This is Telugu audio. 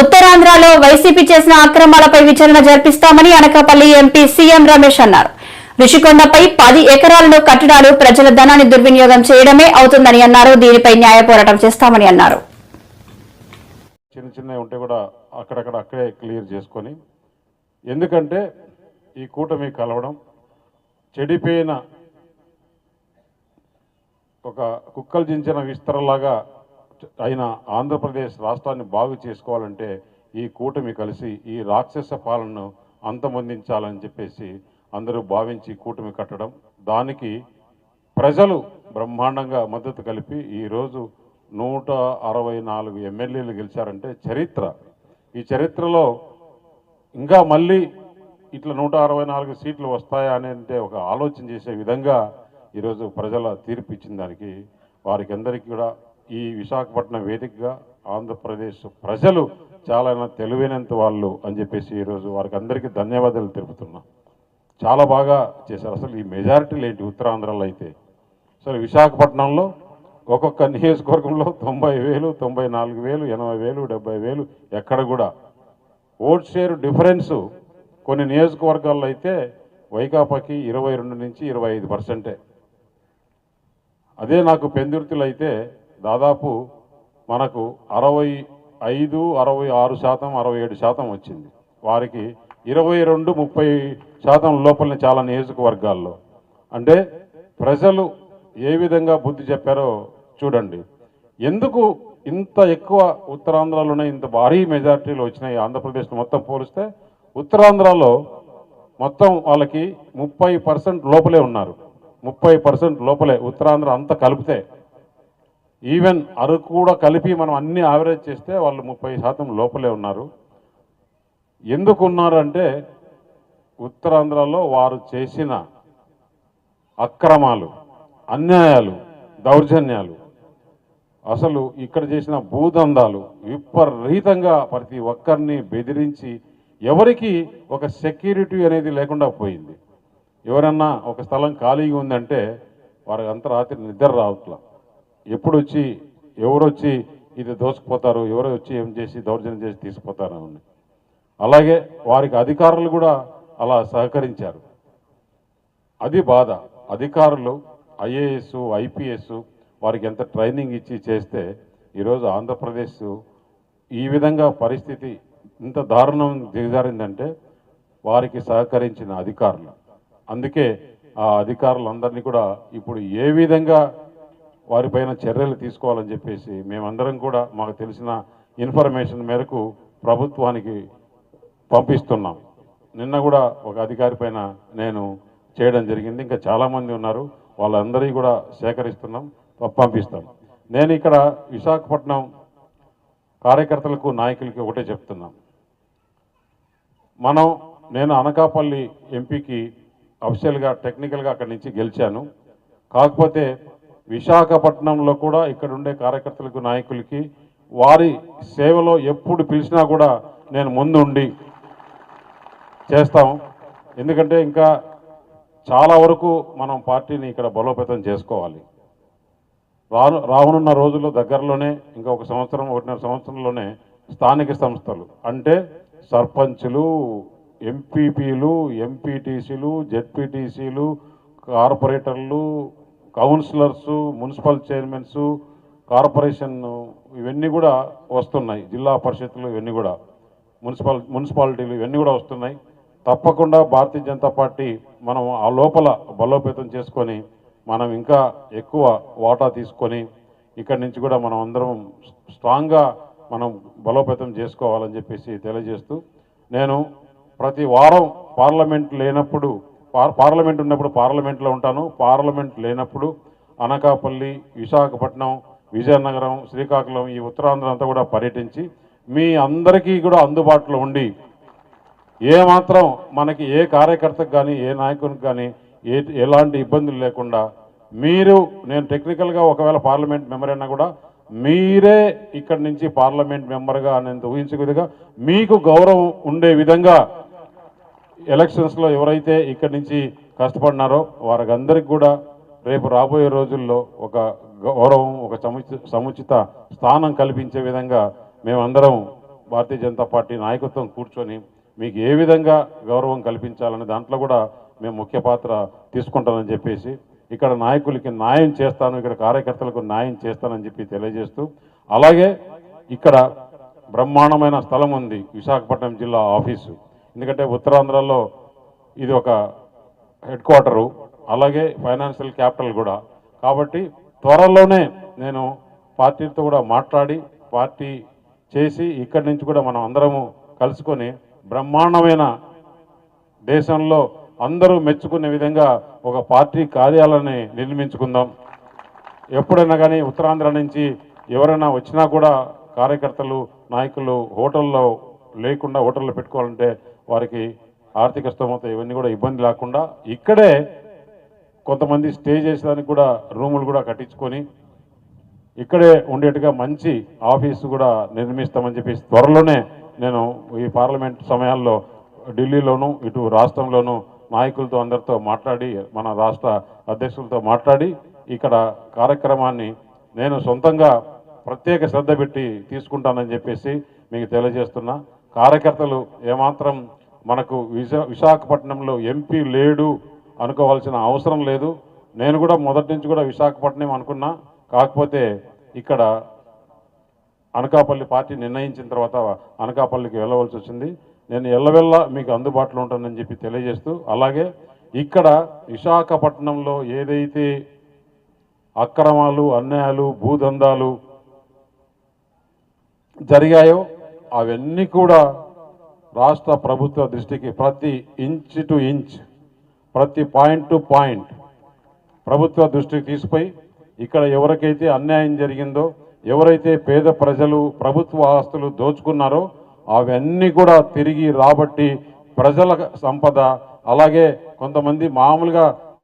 ఉత్తరాంధ్రలో వైసీపీ చేసిన అక్రమాలపై విచారణ జరిపిస్తామని అనకాపల్లి ఎంపీ సీఎం రమేష్ అన్నారు. ఋషికొండపై పది ఎకరాలను కట్టడాలు ప్రజల ధనాన్ని దుర్వినియోగం చేయడమే అవుతుందని అన్నారు. దీనిపై న్యాయ పోరాటం చేస్తామని అన్నారు. చిన్న చిన్నవి ఉంటే కూడా అక్కడక్కడ అక్కడే క్లియర్ చేసుకొని ఎందుకంటే ఈ కూటమి కలవడం చెడిపోయిన ఒక కుక్కలు చించిన విస్తరలాగా అయిన ఆంధ్రప్రదేశ్ రాష్ట్రాన్ని బాగు చేసుకోవాలంటే ఈ కూటమి కలిసి ఈ రాక్షస పాలనను అంతమొందించాలని చెప్పేసి అందరూ భావించి కూటమి కట్టడం దానికి ప్రజలు బ్రహ్మాండంగా మద్దతు కలిపి ఈరోజు నూట అరవై నాలుగు ఎమ్మెల్యేలు గెలిచారంటే చరిత్ర. ఈ చరిత్రలో ఇంకా మళ్ళీ ఇట్లా నూట అరవై నాలుగు సీట్లు వస్తాయా అంటే ఒక ఆలోచన చేసే విధంగా ఈరోజు ప్రజల తీర్పు ఇచ్చిన దానికి వారికి అందరికీ కూడా ఈ విశాఖపట్నం వేదికగా ఆంధ్రప్రదేశ్ ప్రజలు చాలా తెలివైనంత వాళ్ళు అని చెప్పేసి ఈరోజు వారికి అందరికీ ధన్యవాదాలు తెలుపుతున్నా. చాలా బాగా చేశారు. అసలు ఈ మెజారిటీలు ఏంటి ఉత్తరాంధ్రలో అయితే. అసలు విశాఖపట్నంలో ఒక్కొక్క నియోజకవర్గంలో తొంభై వేలు తొంభై నాలుగు వేలు ఎనభై వేలు డెబ్బై వేలు ఎక్కడ కూడా. ఓట్ షేర్ డిఫరెన్స్ కొన్ని నియోజకవర్గాల్లో అయితే వైకాపాకి ఇరవై రెండు నుంచి ఇరవై ఐదు పర్సెంటే. అదే నాకు పెందుర్తిలో అయితే దాదాపు మనకు అరవై ఐదు అరవై ఆరు శాతం అరవై ఏడు శాతం వచ్చింది. వారికి ఇరవై రెండు ముప్పై శాతం లోపలనే చాలా నియోజకవర్గాల్లో. అంటే ప్రజలు ఏ విధంగా బుద్ధి చెప్పారో చూడండి. ఎందుకు ఇంత ఎక్కువ ఉత్తరాంధ్రలోనే ఇంత భారీ మెజార్టీలు వచ్చినాయి? ఆంధ్రప్రదేశ్ మొత్తం పోలిస్తే ఉత్తరాంధ్రలో మొత్తం వాళ్ళకి ముప్పై పర్సెంట్ లోపలే ఉన్నారు. ముప్పై పర్సెంట్ లోపలే. ఉత్తరాంధ్ర అంతా కలిపితే ఈవెన్ అరకు కూడా కలిపి మనం అన్ని యావరేజ్ చేస్తే వాళ్ళు ముప్పై శాతం లోపలే ఉన్నారు. ఎందుకు ఉన్నారు అంటే ఉత్తరాంధ్రలో వారు చేసిన అక్రమాలు అన్యాయాలు దౌర్జన్యాలు అసలు ఇక్కడ చేసిన భూదందాలు విపరీతంగా ప్రతి ఒక్కరిని బెదిరించి ఎవరికి ఒక సెక్యూరిటీ అనేది లేకుండా పోయింది. ఎవరన్నా ఒక స్థలం ఖాళీగా ఉందంటే వారికి అంత రాత్రి నిద్ర రావట్లా. ఎప్పుడు వచ్చి ఎవరు వచ్చి ఇది దోసుకుపోతారు ఎవరు వచ్చి ఏం చేసి దౌర్జన్యం చేసి తీసుకుపోతారు అని అలాగే వారికి అధికారులు కూడా అలా సహకరించారు. అది బాధ. అధికారులు ఐఏఎస్ ఐపీఎస్ వారికి ఎంత ట్రైనింగ్ ఇచ్చి చేస్తే ఈరోజు ఆంధ్రప్రదేశ్ ఈ విధంగా పరిస్థితి ఇంత దారుణం దిగజారిందంటే వారికి సహకరించిన అధికారులు. అందుకే ఆ అధికారులందరినీ కూడా ఇప్పుడు ఏ విధంగా వారిపైన చర్యలు తీసుకోవాలని చెప్పేసి మేమందరం కూడా మాకు తెలిసిన ఇన్ఫర్మేషన్ మేరకు ప్రభుత్వానికి పంపిస్తున్నాం. నిన్న కూడా ఒక అధికారి పైన నేను చేయడం జరిగింది. ఇంకా చాలామంది ఉన్నారు. వాళ్ళందరికీ కూడా సేకరిస్తున్నాం పంపిస్తాం. నేను ఇక్కడ విశాఖపట్నం కార్యకర్తలకు నాయకులకి ఒకటే చెప్తున్నాం. మనం నేను అనకాపల్లి ఎంపీకి అఫిషియల్గా టెక్నికల్గా అక్కడి నుంచి గెలిచాను. కాకపోతే విశాఖపట్నంలో కూడా ఇక్కడ ఉండే కార్యకర్తలకు నాయకులకి వారి సేవలో ఎప్పుడు పిలిచినా కూడా నేను ముందు ఉండి చేస్తాం ఎందుకంటే ఇంకా చాలా వరకు మనం పార్టీని ఇక్కడ బలోపేతం చేసుకోవాలి. రాను రానున్న రోజుల్లో దగ్గరలోనే ఇంకా ఒక సంవత్సరం ఒకటిన్నర సంవత్సరంలోనే స్థానిక సంస్థలు అంటే సర్పంచులు ఎంపీపీలు ఎంపీటీసీలు జెడ్పీటీసీలు కార్పొరేటర్లు కౌన్సిలర్సు మున్సిపల్ చైర్మన్స్ కార్పొరేషన్ ఇవన్నీ కూడా వస్తున్నాయి. జిల్లా పరిషత్లు ఇవన్నీ కూడా. మున్సిపల్ మున్సిపాలిటీలు ఇవన్నీ కూడా వస్తున్నాయి. తప్పకుండా భారతీయ జనతా పార్టీ మనం ఆ లోపల బలోపేతం చేసుకొని మనం ఇంకా ఎక్కువ వాటా తీసుకొని ఇక్కడి నుంచి కూడా మనం అందరం స్ట్రాంగ్గా మనం బలోపేతం చేసుకోవాలని చెప్పేసి తెలియజేస్తూ నేను ప్రతి వారం పార్లమెంట్ లేనప్పుడు పార్లమెంట్ ఉన్నప్పుడు పార్లమెంట్లో ఉంటాను. పార్లమెంట్ లేనప్పుడు అనకాపల్లి విశాఖపట్నం విజయనగరం శ్రీకాకుళం ఈ ఉత్తరాంధ్ర అంతా కూడా పర్యటించి మీ అందరికీ కూడా అందుబాటులో ఉండి ఏ మాత్రం మనకి ఏ కార్యకర్తకు కానీ ఏ నాయకునికి కానీ ఏ ఎలాంటి ఇబ్బందులు లేకుండా మీరు నేను టెక్నికల్గా ఒకవేళ పార్లమెంట్ మెంబర్ అయినా కూడా మీరే ఇక్కడి నుంచి పార్లమెంట్ మెంబర్గా అనేంత ఊహించే విధంగా మీకు గౌరవం ఉండే విధంగా ఎలక్షన్స్లో ఎవరైతే ఇక్కడి నుంచి కష్టపడినారో వారికి కూడా రేపు రాబోయే రోజుల్లో ఒక గౌరవం ఒక సముచిత సముచిత స్థానం కల్పించే విధంగా మేమందరం భారతీయ జనతా పార్టీ నాయకత్వం కూర్చొని మీకు ఏ విధంగా గౌరవం కల్పించాలని దాంట్లో కూడా మేము ముఖ్య పాత్ర తీసుకుంటామని చెప్పేసి ఇక్కడ నాయకులకి న్యాయం చేస్తాను ఇక్కడ కార్యకర్తలకు న్యాయం చేస్తానని చెప్పి తెలియజేస్తూ అలాగే ఇక్కడ బ్రహ్మాండమైన స్థలం ఉంది విశాఖపట్నం జిల్లా ఆఫీసు. ఎందుకంటే ఉత్తరాంధ్రలో ఇది ఒక హెడ్ క్వార్టరు అలాగే ఫైనాన్షియల్ క్యాపిటల్ కూడా. కాబట్టి త్వరలోనే నేను పార్టీతో కూడా మాట్లాడి పార్టీ చేసి ఇక్కడి నుంచి కూడా మనం అందరము కలుసుకొని బ్రహ్మాండమైన దేశంలో అందరూ మెచ్చుకునే విధంగా ఒక పార్టీ కార్యాలయాన్ని నిర్మించుకుందాం. ఎప్పుడైనా కానీ ఉత్తరాంధ్ర నుంచి ఎవరైనా వచ్చినా కూడా కార్యకర్తలు నాయకులు హోటల్లో లేకుండా హోటల్లో పెట్టుకోవాలంటే వారికి ఆర్థిక స్తోమత ఇవన్నీ కూడా ఇబ్బంది లేకుండా ఇక్కడే కొంతమంది స్టే చేసేదానికి కూడా రూములు కూడా కట్టించుకొని ఇక్కడే ఉండేట్టుగా మంచి ఆఫీసు కూడా నిర్మిస్తామని చెప్పేసి త్వరలోనే నేను ఈ పార్లమెంట్ సమయాల్లో ఢిల్లీలోను ఇటు రాష్ట్రంలోను నాయకులతో అందరితో మాట్లాడి మన రాష్ట్ర అధ్యక్షులతో మాట్లాడి ఇక్కడ కార్యక్రమాన్ని నేను సొంతంగా ప్రత్యేక శ్రద్ధ పెట్టి తీసుకుంటానని చెప్పేసి మీకు తెలియజేస్తున్నా. కార్యకర్తలు ఏమాత్రం మనకు విశా విశాఖపట్నంలో ఎంపీ లేడు అనుకోవాల్సిన అవసరం లేదు. నేను కూడా మొదటి నుంచి కూడా విశాఖపట్నం అనుకున్నా. కాకపోతే ఇక్కడ అనకాపల్లి పార్టీ నిర్ణయించిన తర్వాత అనకాపల్లికి వెళ్ళవలసి వచ్చింది. నేను ఎల్లవెల్ల మీకు అందుబాటులో ఉంటానని చెప్పి తెలియజేస్తూ అలాగే ఇక్కడ విశాఖపట్నంలో ఏదైతే అక్రమాలు అన్యాయాలు భూదందాలు జరిగాయో అవన్నీ కూడా రాష్ట్ర ప్రభుత్వ దృష్టికి ప్రతి ఇంచ్ టు ఇంచ్ ప్రతి పాయింట్ టు పాయింట్ ప్రభుత్వ దృష్టికి తీసుకుపోయి ఇక్కడ ఎవరికైతే అన్యాయం జరిగిందో ఎవరైతే పేద ప్రజలు ప్రభుత్వ ఆస్తులు దోచుకున్నారో అవన్నీ కూడా తిరిగి రాబట్టి ప్రజల సంపద అలాగే కొంతమంది మామూలుగా